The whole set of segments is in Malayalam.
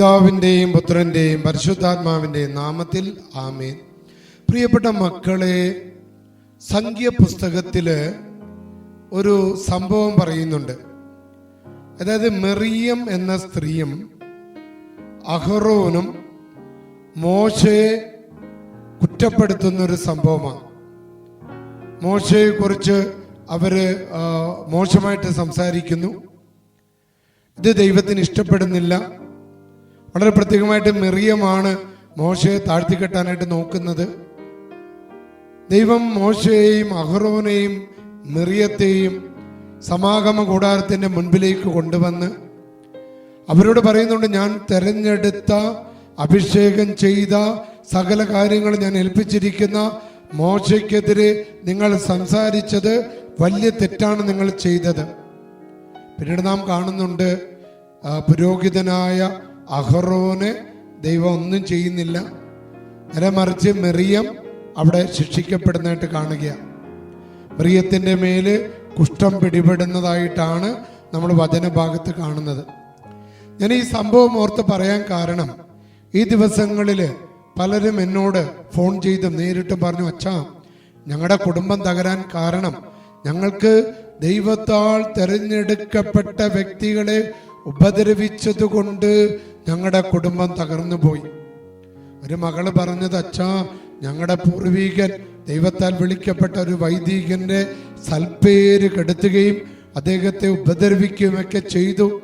പിതാവിന്റെയും പുത്രന്റെയും പരിശുദ്ധാത്മാവിന്റെയും നാമത്തിൽ ആമേൻ. പ്രിയപ്പെട്ട മക്കളെ സംഖ്യ പുസ്തകത്തിൽ ഒരു സംഭവം പറയുന്നുണ്ട്. അതായത് മെറിയം എന്ന സ്ത്രീയും അഹ്റോനും മോശയെ കുറ്റപ്പെടുത്തുന്ന ഒരു സംഭവമാണ്. മോശയെക്കുറിച്ച് അവർ മോശമായിട്ട് സംസാരിക്കുന്നു. ഇത് ദൈവത്തിന് ഇഷ്ടപ്പെടുന്നില്ല. വളരെ പ്രത്യേകമായിട്ട് മെറിയമാണ് മോശയെ താഴ്ത്തിക്കെട്ടാനായിട്ട് നോക്കുന്നത്. ദൈവം മോശയെയും അഹ്റോനെയും മെറിയത്തെയും സമാഗമ കൂടാരത്തിന്റെ മുൻപിലേക്ക് കൊണ്ടുവന്ന് അവരോട് പറയുന്നുണ്ട് ഞാൻ തെരഞ്ഞെടുത്ത അഭിഷേകം ചെയ്ത സകല കാര്യങ്ങൾ ഞാൻ ഏൽപ്പിച്ചിരിക്കുന്ന മോശയ്ക്കെതിരെ നിങ്ങൾ സംസാരിച്ചത് വലിയ തെറ്റാണ് നിങ്ങൾ ചെയ്തത്. പിന്നീട് നാം കാണുന്നുണ്ട് പുരോഹിതനായ അഹറോനെ ദൈവം ഒന്നും ചെയ്യുന്നില്ല. നേരെ മറിച്ച് മെറിയം അവിടെ ശിക്ഷിക്കപ്പെടുന്നതായിട്ട് കാണുകയാണ് മെറിയത്തിന്റെ മേൽ കുഷ്ഠം പിടിപെടുന്നതായിട്ടാണ് നമ്മൾ വചനഭാഗത്ത് കാണുന്നത്. ഞാൻ ഈ സംഭവം ഓർത്ത് പറയാൻ കാരണം ഈ ദിവസങ്ങളിൽ പലരും എന്നോട് ഫോൺ ചെയ്ത് നേരിട്ട് പറഞ്ഞു അച്ഛാ ഞങ്ങളുടെ കുടുംബം തകരാൻ കാരണം ഞങ്ങൾക്ക് ദൈവത്താൽ തിരഞ്ഞെടുക്കപ്പെട്ട വ്യക്തികളെ ഉപദ്രവിച്ചതുകൊണ്ട് ഞങ്ങളുടെ കുടുംബം തകർന്നു പോയി. ഒരു മകൾ പറഞ്ഞത് അച്ഛാ ഞങ്ങളുടെ പൂർവീകൻ ദൈവത്താൽ വിളിക്കപ്പെട്ട ഒരു വൈദികന്റെ സൽപ്പേര് കെടുത്തുകയും അദ്ദേഹത്തെ ഉപദ്രവിക്കുകയുമൊക്കെ ചെയ്തു.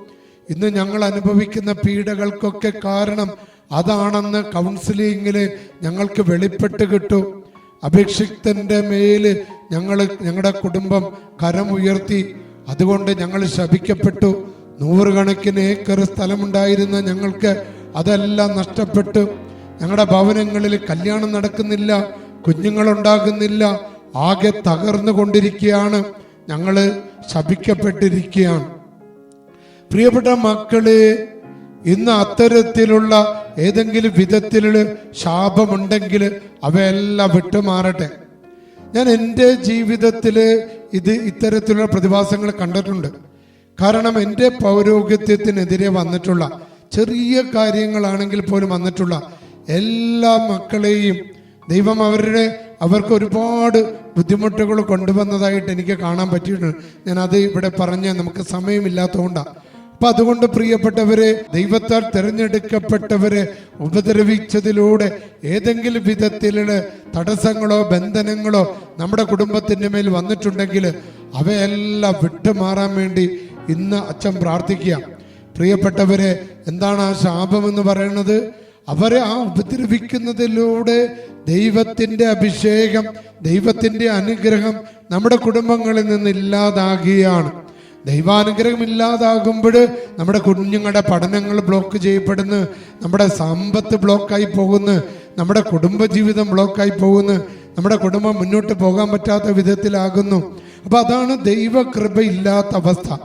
ഇന്ന് ഞങ്ങൾ അനുഭവിക്കുന്ന പീഡകൾക്കൊക്കെ കാരണം അതാണെന്ന് കൗൺസിലിങ്ങിൽ ഞങ്ങൾക്ക് വെളിപ്പെട്ട് കിട്ടു. അഭിഷിക്തന്റെ മേൽ ഞങ്ങൾ ഞങ്ങളുടെ കുടുംബം കരമുയർത്തി. അതുകൊണ്ട് ഞങ്ങൾ ശപിക്കപ്പെട്ടു. നൂറുകണക്കിന് ഏക്കർ സ്ഥലമുണ്ടായിരുന്ന ഞങ്ങൾക്ക് അതെല്ലാം നഷ്ടപ്പെട്ടു. ഞങ്ങളുടെ ഭവനങ്ങളിൽ കല്യാണം നടക്കുന്നില്ല കുഞ്ഞുങ്ങളുണ്ടാകുന്നില്ല ആകെ തകർന്നു കൊണ്ടിരിക്കുകയാണ്. ഞങ്ങൾ ശപിക്കപ്പെട്ടിരിക്കുകയാണ്. പ്രിയപ്പെട്ട മക്കളെ ഇന്ന് അത്തരത്തിലുള്ള ഏതെങ്കിലും വിധത്തിലുള്ള ശാപമുണ്ടെങ്കിൽ അവയെല്ലാം വിട്ടുമാറട്ടെ. ഞാൻ എന്റെ ജീവിതത്തിൽ ഇത് ഇത്തരത്തിലുള്ള പ്രതിഭാസങ്ങൾ കണ്ടിട്ടുണ്ട്. കാരണം എന്റെ പൗരോഹിത്യത്തിനെതിരെ വന്നിട്ടുള്ള ചെറിയ കാര്യങ്ങളാണെങ്കിൽ പോലും വന്നിട്ടുള്ള എല്ലാ മക്കളെയും ദൈവം അവരുടെ അവർക്ക് ഒരുപാട് ബുദ്ധിമുട്ടുകൾ കൊണ്ടുവന്നതായിട്ട് എനിക്ക് കാണാൻ പറ്റിയിട്ടുണ്ട്. ഞാൻ അത് ഇവിടെ പറഞ്ഞ് നമുക്ക് സമയമില്ലാത്തതുകൊണ്ടാണ് അപ്പൊ അതുകൊണ്ട് പ്രിയപ്പെട്ടവരെ ദൈവത്താൽ തിരഞ്ഞെടുക്കപ്പെട്ടവരെ ഉപദ്രവിച്ചതിലൂടെ ഏതെങ്കിലും വിധത്തിലുള്ള തടസ്സങ്ങളോ ബന്ധനങ്ങളോ നമ്മുടെ കുടുംബത്തിന്റെ മേൽ വന്നിട്ടുണ്ടെങ്കിൽ അവയെല്ലാം വിട്ടുമാറാൻ വേണ്ടി ഇന്ന് അച്ഛൻ പ്രാർത്ഥിക്കുക. പ്രിയപ്പെട്ടവരെ എന്താണ് ആ ശാപം എന്ന് പറയുന്നത്? അവരെ ആ ഉപദ്രവിക്കുന്നതിലൂടെ ദൈവത്തിന്റെ അഭിഷേകം ദൈവത്തിന്റെ അനുഗ്രഹം നമ്മുടെ കുടുംബങ്ങളിൽ നിന്ന് ഇല്ലാതാകുകയാണ്. ദൈവാനുഗ്രഹം ഇല്ലാതാകുമ്പോൾ നമ്മുടെ കുഞ്ഞുങ്ങളുടെ പഠനങ്ങൾ ബ്ലോക്ക് ചെയ്യപ്പെടുന്നു. നമ്മുടെ സമ്പത്ത് ബ്ലോക്കായി പോകുന്നു. നമ്മുടെ കുടുംബജീവിതം ബ്ലോക്കായി പോകുന്നു. നമ്മുടെ കുടുംബം മുന്നോട്ട് പോകാൻ പറ്റാത്ത വിധത്തിലാകുന്നു. അപ്പൊ അതാണ് ദൈവകൃപ ഇല്ലാത്ത അവസ്ഥ.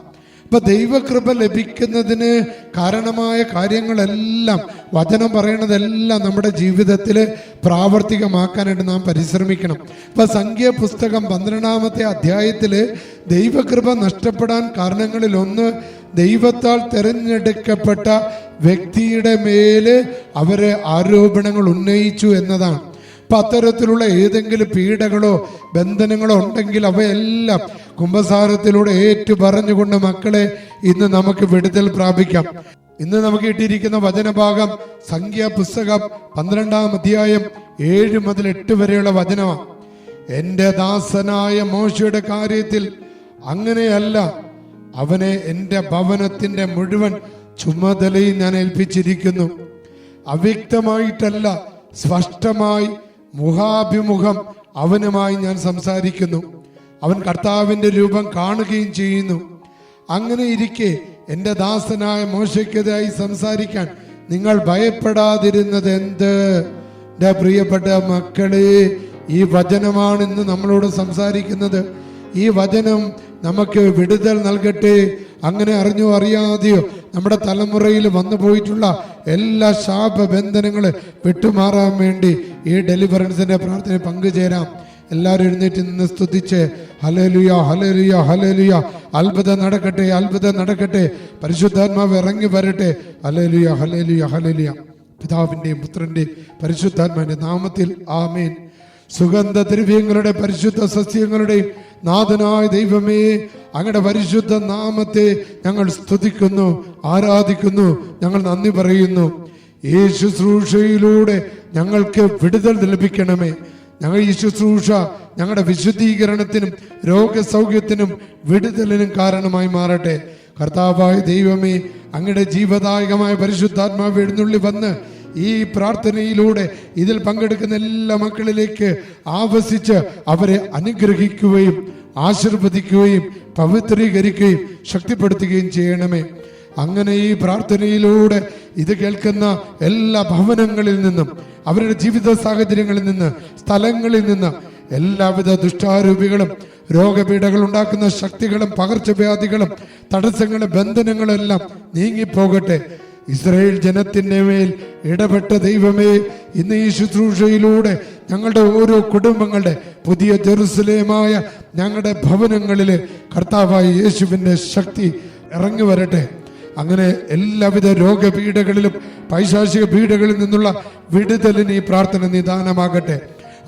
അപ്പൊ ദൈവകൃപ ലഭിക്കുന്നതിന് കാരണമായ കാര്യങ്ങളെല്ലാം വചനം പറയണതെല്ലാം നമ്മുടെ ജീവിതത്തിൽ പ്രാവർത്തികമാക്കാനായിട്ട് നാം പരിശ്രമിക്കണം. ഇപ്പൊ സംഖ്യ പുസ്തകം പന്ത്രണ്ടാമത്തെ അധ്യായത്തിൽ ദൈവകൃപ നഷ്ടപ്പെടാൻ കാരണങ്ങളിൽ ഒന്ന് ദൈവത്താൽ തിരഞ്ഞെടുക്കപ്പെട്ട വ്യക്തിയുടെ മേൽ അവരെ ആരോപണങ്ങൾ ഉന്നയിച്ചു എന്നതാണ്. അപ്പൊ അത്തരത്തിലുള്ള ഏതെങ്കിലും പീഡകളോ ബന്ധനങ്ങളോ ഉണ്ടെങ്കിൽ അവയെല്ലാം കുംഭസാരത്തിലൂടെ ഏറ്റു പറഞ്ഞുകൊണ്ട് മക്കളെ ഇന്ന് നമുക്ക് വിടുതൽ പ്രാപിക്കാം. ഇന്ന് നമുക്ക് കിട്ടിയിരിക്കുന്ന വചനഭാഗം സംഖ്യ പുസ്തകം പന്ത്രണ്ടാം അധ്യായം ഏഴ് മുതൽ എട്ട് വരെയുള്ള വചനമാണ്. എന്റെ ദാസനായ മോശയുടെ കാര്യത്തിൽ അങ്ങനെയല്ല. അവനെ എന്റെ ഭവനത്തിന്റെ മുഴുവൻ ചുമതലയും ഞാൻ ഏൽപ്പിച്ചിരിക്കുന്നു. അവ്യക്തമായിട്ടല്ല സ്പഷ്ടമായി മുഖാഭിമുഖം അവനുമായി ഞാൻ സംസാരിക്കുന്നു. അവൻ കർത്താവിന്റെ രൂപം കാണുകയും ചെയ്യുന്നു. അങ്ങനെ ഇരിക്കെ എന്റെ ദാസനായ മോശയ്ക്കെതിരായി സംസാരിക്കാൻ നിങ്ങൾ ഭയപ്പെടാതിരുന്നത് എന്ത് എന്റെ പ്രിയപ്പെട്ട മക്കളെ ഈ വചനമാണ് ഇന്ന് നമ്മളോട് സംസാരിക്കുന്നത്. ഈ വചനം നമുക്ക് വിടുതൽ നൽകട്ടെ. അങ്ങനെ അറിഞ്ഞോ അറിയാതെയോ നമ്മുടെ തലമുറയിൽ വന്നു പോയിട്ടുള്ള എല്ലാ ശാപബന്ധനങ്ങളെ വിട്ടുമാറാൻ വേണ്ടി ഈ ഡെലിവറൻസിന്റെ പ്രാർത്ഥന പങ്കുചേരാം. എല്ലാവരും എഴുന്നേറ്റ് നിന്ന് സ്തുതിച്ച് ഹലേലുയ ഹലേലുയ ഹലേലുയ അത്ഭുതം നടക്കട്ടെ അത്ഭുതം നടക്കട്ടെ. പരിശുദ്ധാത്മാവ് ഇറങ്ങി വരട്ടെ. ഹലേലുയ ഹലേലുയ ഹലലുയ പിതാവിന്റെയും പുത്രന്റെയും പരിശുദ്ധാത്മാവിന്റെ നാമത്തിൽ ആമേൻ. സുഗന്ധ ദ്രവ്യങ്ങളുടെ പരിശുദ്ധ സസ്യങ്ങളുടെയും നാഥനായ ദൈവമേ അങ്ങയുടെ പരിശുദ്ധ നാമത്തെ ഞങ്ങൾ സ്തുതിക്കുന്നു ആരാധിക്കുന്നു ഞങ്ങൾ നന്ദി പറയുന്നു. ഈ ശുശ്രൂഷയിലൂടെ ഞങ്ങൾക്ക് വിടുതൽ ലഭിക്കണമേ. ഞങ്ങൾ ഈ ശുശ്രൂഷ ഞങ്ങളുടെ വിശുദ്ധീകരണത്തിനും രോഗസൗഖ്യത്തിനും വിടുതലിനും കാരണമായി മാറട്ടെ. കർത്താവായ ദൈവമേ അങ്ങയുടെ ജീവദായകമായ പരിശുദ്ധാത്മാവ് എഴുന്നള്ളി വന്ന് ഈ പ്രാർത്ഥനയിലൂടെ ഇതിൽ പങ്കെടുക്കുന്ന എല്ലാ മക്കളിലേക്ക് ആവസിച്ച് അവരെ അനുഗ്രഹിക്കുകയും ആശീർവദിക്കുകയും പവിത്രീകരിക്കുകയും ശക്തിപ്പെടുത്തുകയും ചെയ്യണമേ. അങ്ങനെ ഈ പ്രാർത്ഥനയിലൂടെ ഇത് കേൾക്കുന്ന എല്ലാ ഭവനങ്ങളിൽ നിന്നും അവരുടെ ജീവിത സാഹചര്യങ്ങളിൽ നിന്ന് സ്ഥലങ്ങളിൽ നിന്ന് എല്ലാവിധ ദുഷ്ടാരൂപികളും രോഗപീഠകൾ ഉണ്ടാക്കുന്ന ശക്തികളും പകർച്ചവ്യാധികളും തടസ്സങ്ങളും ബന്ധനങ്ങളും എല്ലാം നീങ്ങിപ്പോകട്ടെ. ഇസ്രായേൽ ജനത്തിന്റെ മേൽ ഇടപെട്ട ദൈവമേ ഇന്ന് ഈ ശുശ്രൂഷയിലൂടെ ഞങ്ങളുടെ ഓരോ കുടുംബങ്ങളുടെ പുതിയ ജെറുസലേമായ ഞങ്ങളുടെ ഭവനങ്ങളിൽ കർത്താവായ യേശുവിന്റെ ശക്തി ഇറങ്ങി വരട്ടെ. അങ്ങനെ എല്ലാവിധ രോഗപീഠകളിലും പൈശാചിക പീഠകളിൽ നിന്നുള്ള വിടുതലിന് ഈ പ്രാർത്ഥന നിദാനമാകട്ടെ.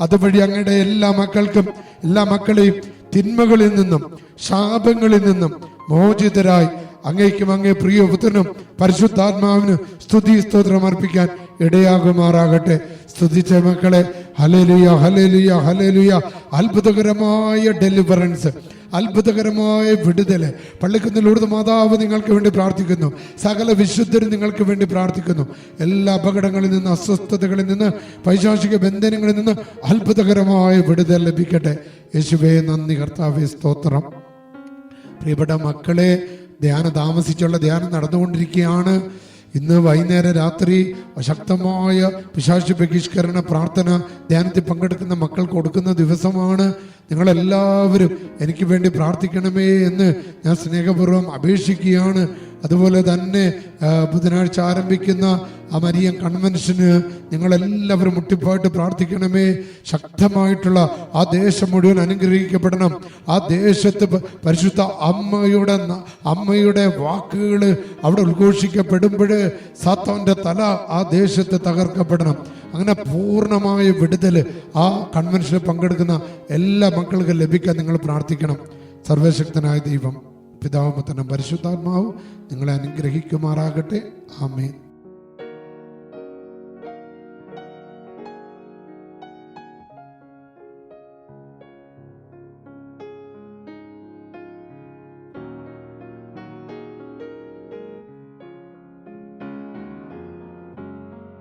അതുവഴി അങ്ങയുടെ എല്ലാ മക്കൾക്കും എല്ലാ മക്കളെയും തിന്മകളിൽ നിന്നും ശാപങ്ങളിൽ നിന്നും മോചിതരായി അങ്ങേക്കും അങ്ങേ പ്രിയ പുത്രനും പരിശുദ്ധാത്മാവിന് സ്തുതി സ്തോത്രം അർപ്പിക്കാൻ ഇടയാകുമാറാകട്ടെ. സ്തുതിച്ച മക്കളെ ഹലലുയ ഹലലുയ ഹലലുയ അത്ഭുതകരമായ ഡെലിവറൻസ് അത്ഭുതകരമായ വിടുതൽ. പള്ളിക്കുന്നിലൂടെ മാതാവ് നിങ്ങൾക്ക് വേണ്ടി പ്രാർത്ഥിക്കുന്നു. സകല വിശുദ്ധരും നിങ്ങൾക്ക് വേണ്ടി പ്രാർത്ഥിക്കുന്നു. എല്ലാ അപകടങ്ങളിൽ നിന്ന് അസ്വസ്ഥതകളിൽ നിന്ന് പൈശാചിക ബന്ധനങ്ങളിൽ നിന്ന് അത്ഭുതകരമായ വിടുതൽ ലഭിക്കട്ടെ. യേശുവേ നന്ദി കർത്താവേ സ്തോത്രം. പ്രിയപ്പെട്ട മക്കളെ ധ്യാനം താമസിച്ചുള്ള ധ്യാനം നടന്നുകൊണ്ടിരിക്കുകയാണ്. ഇന്ന് വൈകുന്നേരം രാത്രി ശക്തമായ പിശാശു ബഹിഷ്കരണ പ്രാർത്ഥന ധ്യാനത്തിൽ പങ്കെടുക്കുന്ന മക്കൾ കൊടുക്കുന്ന ദിവസമാണ്. നിങ്ങളെല്ലാവരും എനിക്ക് വേണ്ടി പ്രാർത്ഥിക്കണമേ എന്ന് ഞാൻ സ്നേഹപൂർവം അപേക്ഷിക്കുകയാണ്. അതുപോലെ തന്നെ ബുധനാഴ്ച ആരംഭിക്കുന്ന ആ മരിയൻ കൺവെൻഷന് നിങ്ങളെല്ലാവരും മുട്ടിപ്പായിട്ട് പ്രാർത്ഥിക്കണമേ. ശക്തമായിട്ടുള്ള ആ ദേശം മുഴുവൻ അനുഗ്രഹിക്കപ്പെടണം. ആ ദേശത്ത് പരിശുദ്ധ അമ്മയുടെ അമ്മയുടെ വാക്കുകൾ അവിടെ ഉദ്ഘോഷിക്കപ്പെടുമ്പോൾ സാത്താവിന്റെ തല ആ ദേശത്ത് തകർക്കപ്പെടണം. അങ്ങനെ പൂർണമായ വിടുതൽ ആ കൺവെൻഷനിൽ പങ്കെടുക്കുന്ന എല്ലാ മക്കൾക്കും ലഭിക്കാൻ നിങ്ങൾ പ്രാർത്ഥിക്കണം. സർവശക്തനായ ദൈവം. പിതാവുമത്തനം പരിശുദ്ധാത്മാവ് നിങ്ങളെ അനുഗ്രഹിക്കുമാറാകട്ടെ. ആമേൻ.